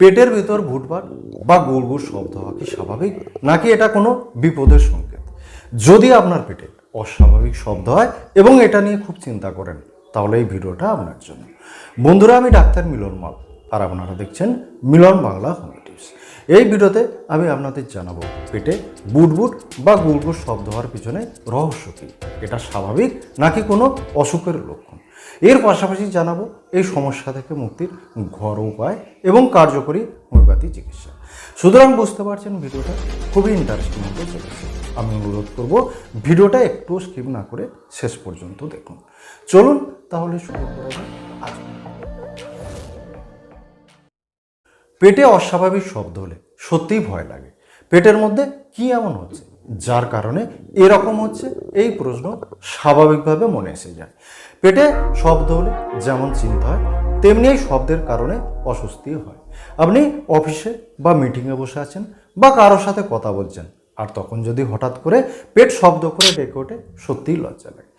পেটের ভিতর ভুটভাট বা গুড় গুড় শব্দ হওয়া কি স্বাভাবিক? নাকি এটা কোনো বিপদের সংকেত? যদি আপনার পেটে অস্বাভাবিক শব্দ হয় এবং এটা নিয়ে খুব চিন্তা করেন, তাহলে এই ভিডিওটা আপনার জন্য। বন্ধুরা, আমি ডাক্তার মিলন মাল, আর আপনারা দেখছেন মিলন বাংলা হোম টিপস এই ভিডিওতে আমি আপনাদের জানাব পেটে বুটবুট বা গুড়গুড় শব্দ হওয়ার পিছনে রহস্য কী? এটা স্বাভাবিক নাকি কোনো অসুখের লক্ষণ? এর পাশাপাশি জানাব এই সমস্যা থেকে মুক্তির ঘরোয়া উপায় এবং কার্যকরী হোমিওপ্যাথি চিকিৎসা। সুতরাং বুঝতে পারছেন ভিডিওটা? খুবই ইন্টারেস্টিং হতে চলেছে আমি অনুরোধ করব, ভিডিওটা একটু স্কিপ না করে শেষ পর্যন্ত দেখুন। চলুন তাহলে শুরু করা আজকে পেটে অস্বাভাবিক শব্দ হলে সত্যিই ভয় লাগে। পেটের মধ্যে কি এমন হচ্ছে? যার কারণে এরকম হচ্ছে, এই প্রশ্ন স্বাভাবিকভাবে মনে এসে যায়। পেটে শব্দ হলে যেমন চিন্তা হয়, তেমনি এই শব্দের কারণে অস্বস্তি হয়। আপনি অফিসে বা মিটিংয়ে বসে আছেন বা কারোর সাথে কথা বলছেন, আর তখন যদি হঠাৎ করে পেট শব্দ করে ডেকে ওঠে, সত্যিই লজ্জা লাগে।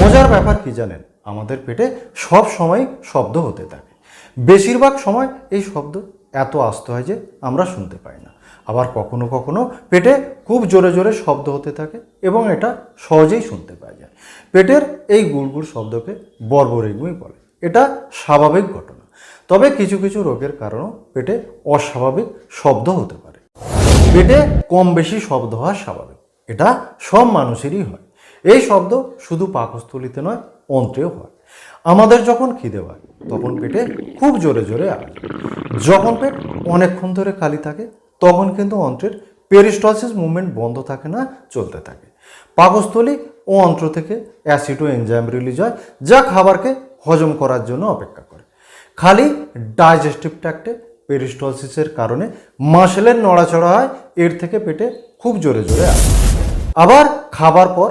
মজার ব্যাপার কি জানেন, আমাদের পেটে সব সময় শব্দ হতে থাকে। বেশিরভাগ সময় এই শব্দ এত আস্ত হয় যে আমরা শুনতে পাই না। আবার কখনো কখনো পেটে খুব জোরে জোরে শব্দ হতে থাকে এবং এটা সহজেই শুনতে পাওয়া যায়। পেটের এই গুড়গুড় শব্দকে বর্বরিগুই বলে। এটা স্বাভাবিক ঘটনা। তবে কিছু কিছু রোগের কারণেও পেটে অস্বাভাবিক শব্দ হতে পারে। পেটে কম বেশি শব্দ হওয়া স্বাভাবিক। এটা সব মানুষেরই হয়। এই শব্দ শুধু পাকস্থলিতে নয়, অন্ত্রেও হয়। আমাদের যখন খিদে হয় তখন পেটে খুব জোরে জোরে হয়। যখন পেট অনেকক্ষণ ধরে খালি থাকে, তখন কিন্তু অন্ত্রের পেরিস্টলসিস মুভমেন্ট বন্ধ থাকে না, চলতে থাকে। পাকস্থলী ও অন্ত্র থেকে অ্যাসিড ও এনজাইম রিলিজ হয়, যা খাবারকে হজম করার জন্য অপেক্ষা করে। খালি ডাইজেস্টিভ ট্র্যাক্টে পেরিস্টলসিসের কারণে মাসেলের নড়াচড়া হয়, এর থেকে পেটে খুব জোরে জোরে আসে। আবার খাবার পর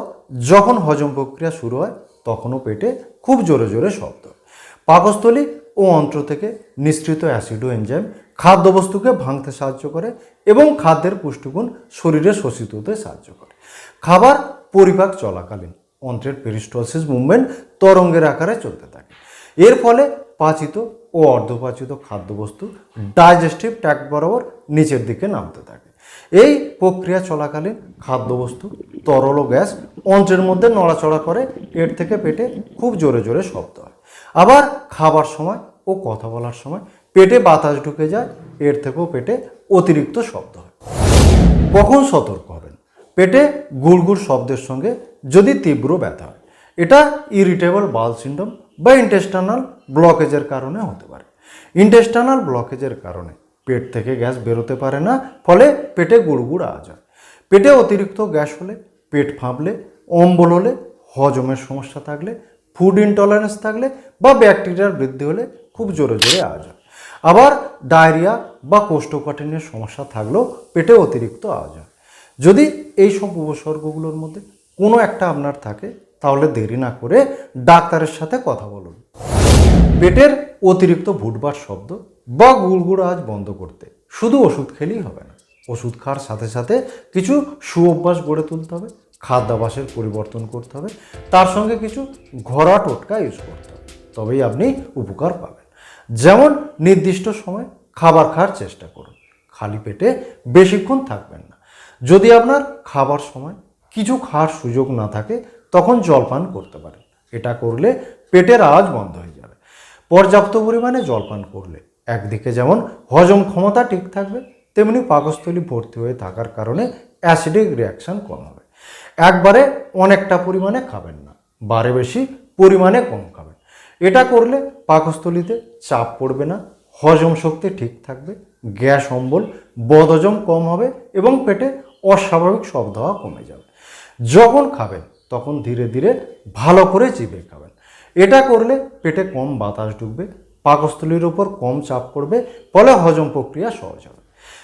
যখন হজম প্রক্রিয়া শুরু হয়, তখনও পেটে খুব জোরে জোরে শব্দ পাকস্থলী ও অন্ত্র থেকে নিঃসৃত অ্যাসিড ও এনজাইম খাদ্যবস্তুকে ভাঙতে সাহায্য করে এবং খাদ্যের পুষ্টিগুণ শরীরে শোষিত হতে সাহায্য করে। খাবার পরিপাক চলাকালীন অন্ত্রের পেরিস্টলসিস মুভমেন্ট তরঙ্গের আকারে চলতে থাকে। এর ফলে পাচিত ও অর্ধপাচিত খাদ্যবস্তু ডাইজেস্টিভ ট্র্যাক্ট বরাবর নিচের দিকে নামতে থাকে। এই প্রক্রিয়া চলাকালীন খাদ্যবস্তু, তরল ও গ্যাস অন্ত্রের মধ্যে নড়াচড়া করে এর থেকে পেটে খুব জোরে জোরে শব্দ হয়। আবার খাবার সময় ও কথা বলার সময় পেটে বাতাস ঢুকে যায়, এর থেকেও পেটে অতিরিক্ত শব্দ হয়। কখন সতর্ক হবেন? পেটে গুড়গুড় শব্দের সঙ্গে যদি তীব্র ব্যথা হয়, এটা ইরিটেবল বাল সিন্ড্রোম বা ইন্টেস্টানাল ব্লকেজের কারণে হতে পারে। ইন্টেস্টানাল ব্লকেজের কারণে পেট থেকে গ্যাস বেরোতে পারে না, ফলে পেটে গুড়গুড় আওয়াজ হয়। পেটে অতিরিক্ত গ্যাস হলে, পেট ফাঁপলে, অম্বল হলে হজমের সমস্যা থাকলে ফুড ইনটলারেন্স থাকলে বা ব্যাকটেরিয়ার বৃদ্ধি হলে খুব জোরে জোরে আওয়াজ হয়। আবার ডায়রিয়া বা কোষ্ঠকাঠিন্যের সমস্যা থাকলেও পেটে অতিরিক্ত আওয়াজ হয়। যদি এই সব উপসর্গগুলোর মধ্যে কোনো একটা আপনার থাকে, তাহলে দেরি না করে ডাক্তারের সাথে কথা বলুন। পেটের অতিরিক্ত ভুটবার শব্দ বা গুড়গুড় আজ বন্ধ করতে শুধু ওষুধ খেলেই হবে না। ওষুধ খাওয়ার সাথে সাথে কিছু সুঅভ্যাস গড়ে তুলতে হবে। খাদ্যাভ্যাসের পরিবর্তন করতে হবে। তার সঙ্গে কিছু ঘরোয়া টোটকা ইউজ করতে হবে। তবেই আপনি উপকার পাবেন। যেমন নির্দিষ্ট সময় খাবার খাওয়ার চেষ্টা করুন। খালি পেটে বেশিক্ষণ থাকবেন না। যদি আপনার খাবার সময় কিছু খাওয়ার সুযোগ না থাকে, তখন জলপান করতে পারেন। এটা করলে পেটের আওয়াজ বন্ধ হয়ে যাবে। পর্যাপ্ত পরিমাণে জলপান করলে একদিকে যেমন হজম ক্ষমতা ঠিক থাকবে, তেমনি পাকস্থলী ভর্তি হয়ে থাকার কারণে অ্যাসিডিক রিয়াকশন কম হবে। একবারে অনেকটা পরিমাণে খাবেন না, বারে বেশি পরিমাণে কম খাবেন। এটা করলে পাকস্থলীতে চাপ পড়বে না, হজম শক্তি ঠিক থাকবে, গ্যাস অম্বল, বদহজম কম হবে এবং পেটে অস্বাভাবিক শব্দ হওয়া কমে যাবে। যখন খাবেন, তখন ধীরে ধীরে ভালো করে চিবে খাবেন। এটা করলে পেটে কম বাতাস ঢুকবে, পাকস্থলীর উপর কম চাপ পড়বে, ফলে হজম প্রক্রিয়া সহজ হবে।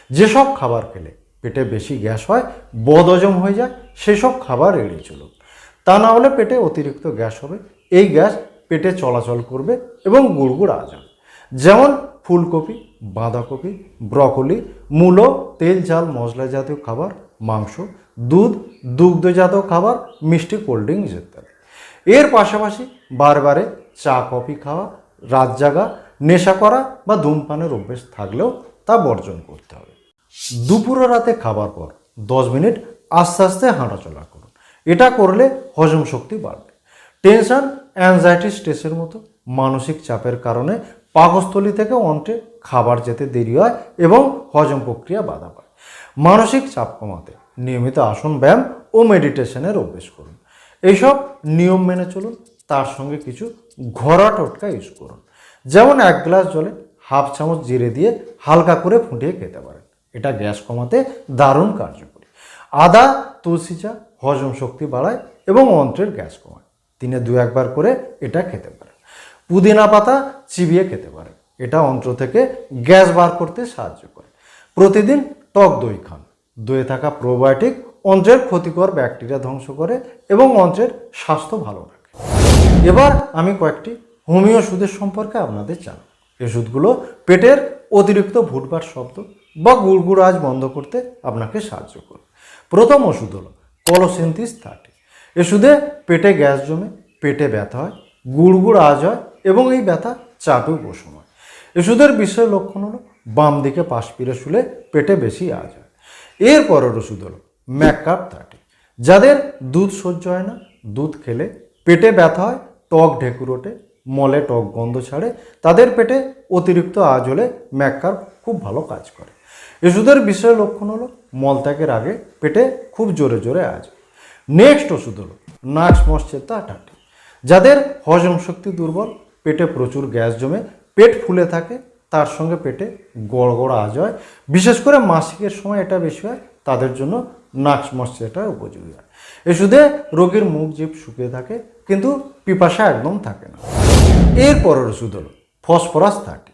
যেসব খাবার খেলে পেটে বেশি গ্যাস হয় বদহজম হয়ে যায়, সেসব খাবার এড়িয়ে চলুন। তা না হলে পেটে অতিরিক্ত গ্যাস হবে, এই গ্যাস পেটে চলাচল করবে এবং গুড়গুড় আওয়াজ হবে যেমন ফুলকপি, বাঁধাকপি, ব্রকলি, মূলো, তেল, ঝাল, মশলা জাতীয় খাবার, মাংস, দুধ, দুগ্ধজাত খাবার, মিষ্টি, কোল্ড ড্রিঙ্কস ইত্যাদি। এর পাশাপাশি বারবারে চা, কফি খাওয়া, রাত জাগা, নেশা করা বা ধূমপানের অভ্যেস থাকলেও তা বর্জন করতে হবে। দুপুর রাতে খাবার পর দশ মিনিট আস্তে আস্তে হাঁটাচলা করুন এটা করলে হজম শক্তি বাড়বে। টেনশন অ্যাংজাইটি স্ট্রেসের মতো মানসিক চাপের কারণে পাকস্থলী থেকে অন্ত্রে খাবার যেতে দেরি হয় এবং হজম প্রক্রিয়া বাধা পায়। মানসিক চাপ কমাতে নিয়মিত আসন ব্যায়াম ও মেডিটেশনের অভ্যেস করুন। এইসব নিয়ম মেনে চলুন, তার সঙ্গে কিছু ঘরোয়া টোটকা ইউজ করুন। যেমন এক গ্লাস জলে হাফ চামচ জিরে দিয়ে হালকা করে ফুটিয়ে খেতে পারেন। এটা গ্যাস কমাতে দারুণ কার্যকরী। আদা, তুলসী চা, হজম শক্তি বাড়ায় এবং অন্ত্রের গ্যাস কমায়। দিনে দু একবার করে এটা খেতে পারেন। পুদিনা পাতা চিবিয়ে খেতে পারেন। এটা অন্ত্র থেকে গ্যাস বার করতে সাহায্য করে। প্রতিদিন টক দই খান। দইয়ে থাকা প্রোবায়োটিক অন্ত্রের ক্ষতিকর ব্যাকটেরিয়া ধ্বংস করে এবং অন্ত্রের স্বাস্থ্য ভালো রাখে। এবার আমি কয়েকটি হোমিও ওষুধের সম্পর্কে আপনাদের জানাব। এই ওষুধগুলো পেটের অতিরিক্ত ভুটভাট শব্দ বা গুড়গুড় আজ বন্ধ করতে আপনাকে সাহায্য করবে। প্রথম ওষুধ হলো কলোসেন্থিস থার্টি ওষুধে পেটে গ্যাস জমে, পেটে ব্যথা হয়, গুড়গুড় আজ হয় এবং এই ব্যথা চাপে উপশম হয় ওষুধের বিষয় লক্ষণ হলো বাম দিকে পাশ পিড়ে শুলে পেটে বেশি আজ হয়। এর পরের ওষুধ হলো ম্যাকআপ থার্টি যাদের দুধ সহ্য হয় না, দুধ খেলে পেটে ব্যথা হয়, টক ঢেকুর ওঠে, মলে টক গন্ধ ছাড়ে, তাদের পেটে অতিরিক্ত আজ হলে ম্যাককার খুব ভালো কাজ করে। ওষুধের বিষয় লক্ষণ হলো মলত্যাগের আগে পেটে খুব জোরে জোরে আজ। নেক্সট ওষুধ হলো নাক্স মশ্চেতা টাটি যাদের হজম শক্তি দুর্বল, পেটে প্রচুর গ্যাস জমে, পেট ফুলে থাকে, তার সঙ্গে পেটে গড় গড় আজ হয়। বিশেষ করে মাসিকের সময় এটা বেশি হয়, তাদের জন্য নাক্স মশ্চেটা উপযোগী হয়। ওষুধে রোগীর মুখ জিভ শুকিয়ে থাকে, কিন্তু পিপাসা একদম থাকে না। এর পরের ওষুধ হলো, ফসফরাস থার্টি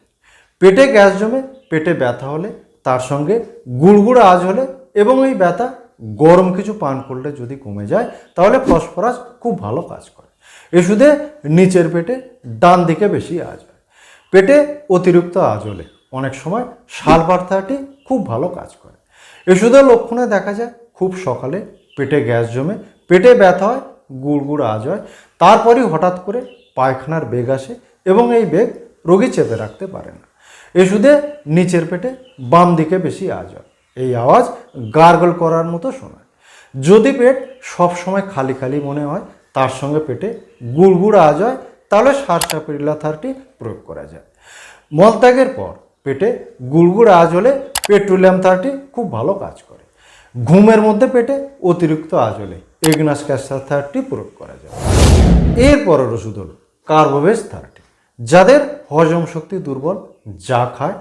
পেটে গ্যাস জমে, পেটে ব্যথা হলে তার সঙ্গে গুড়গুড় আজ হলে এবং এই ব্যথা গরম কিছু পান করলে যদি কমে যায়, তাহলে ফসফরাস খুব ভালো কাজ করে। ওষুধে নিচের পেটে ডান দিকে বেশি আজ হয়। পেটে অতিরিক্ত আজ হলে অনেক সময় সালবার থার্টি খুব ভালো কাজ করে। ওষুধের লক্ষণে দেখা যায় খুব সকালে পেটে গ্যাস জমে, পেটে ব্যথা হয়, গুড়গুড় আজ হয়, তারপরই হঠাৎ করে পায়খানার বেগ আসে এবং এই বেগ রোগী চেপে রাখতে পারে না। ওষুধে নিচের পেটে বাম দিকে বেশি আজ হয়। এই আওয়াজ গার্গল করার মতো শোনায়। যদি পেট সব সময় খালি খালি মনে হয়, তার সঙ্গে পেটে গুড়গুড় আজ হয়, তাহলে সারসাপিল্লা থার্টি প্রয়োগ করা যায়। মলত্যাগের পর পেটে গুড়গুড় আজ হলে পেট্রোলিয়াম থার্টি খুব ভালো কাজ করে। ঘুমের মধ্যে পেটে অতিরিক্ত আজ হলে এগনাস ক্যাসার থার্টি প্রয়োগ করা যায়। এর পরের ওষুধ হলো কার্বোভেজ থার্টি, যাদের হজম শক্তি দুর্বল যা খায়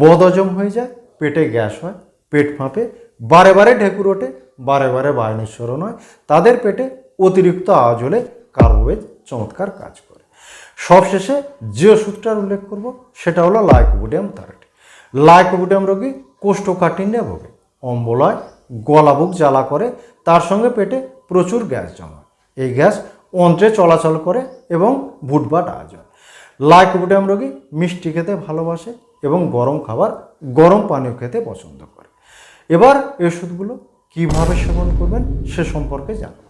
বদহজম হয়ে যায়, পেটে গ্যাস হয়, পেট ফাঁপে, বারে বারে ঢেকুর ওঠে, বারে বারে বায়ুনিঃসরণ হয়। তাদের পেটে অতিরিক্ত আওয়াজ হলে কার্বোভেজ চমৎকার কাজ করে। সবশেষে যে ওষুধটার উল্লেখ করব, সেটা হলো লাইকোবোডিয়াম থার্টি লাইকোবোডিয়াম রোগী কোষ্ঠকাঠিন্যে ভোগে। অম্বলয় গলা বুক জ্বালা করে, তার সঙ্গে পেটে প্রচুর গ্যাস জমা এই গ্যাস অন্ত্রে চলাচল করে এবং ভুটভাট আজ হয় লাইকোবোডিয়াম রোগী মিষ্টি খেতে ভালোবাসে এবং গরম খাবার গরম পানীয় খেতে পছন্দ করে। এবার এই ওষুধগুলো কীভাবে সেবন করবেন সে সম্পর্কে জানব।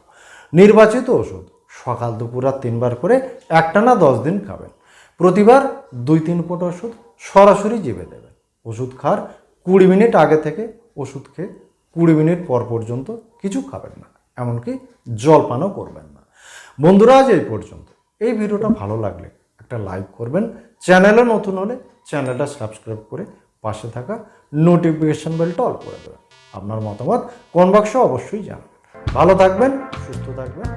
নির্বাচিত ওষুধ সকাল দুপুর আর তিনবার করে একটানা দশ দিন খাবেন। প্রতিবার দুই তিন ফুট ওষুধ সরাসরি জিভে দেবেন। ওষুধ খাওয়ার কুড়ি মিনিট আগে থেকে ওষুধ খেয়ে কুড়ি মিনিট পর পর্যন্ত কিছু খাবেন না, এমনকি জলপানও করবেন না। বন্ধুরা, আজ এই পর্যন্ত। এই ভিডিওটা ভালো লাগলে একটা লাইক করবেন। চ্যানেলে নতুন হলে চ্যানেলটা সাবস্ক্রাইব করে পাশে থাকা নোটিফিকেশান বেলটা অল করে দেবেন। আপনার মতামত কোন বাক্সে অবশ্যই জানাবেন। ভালো থাকবেন, সুস্থ থাকবেন।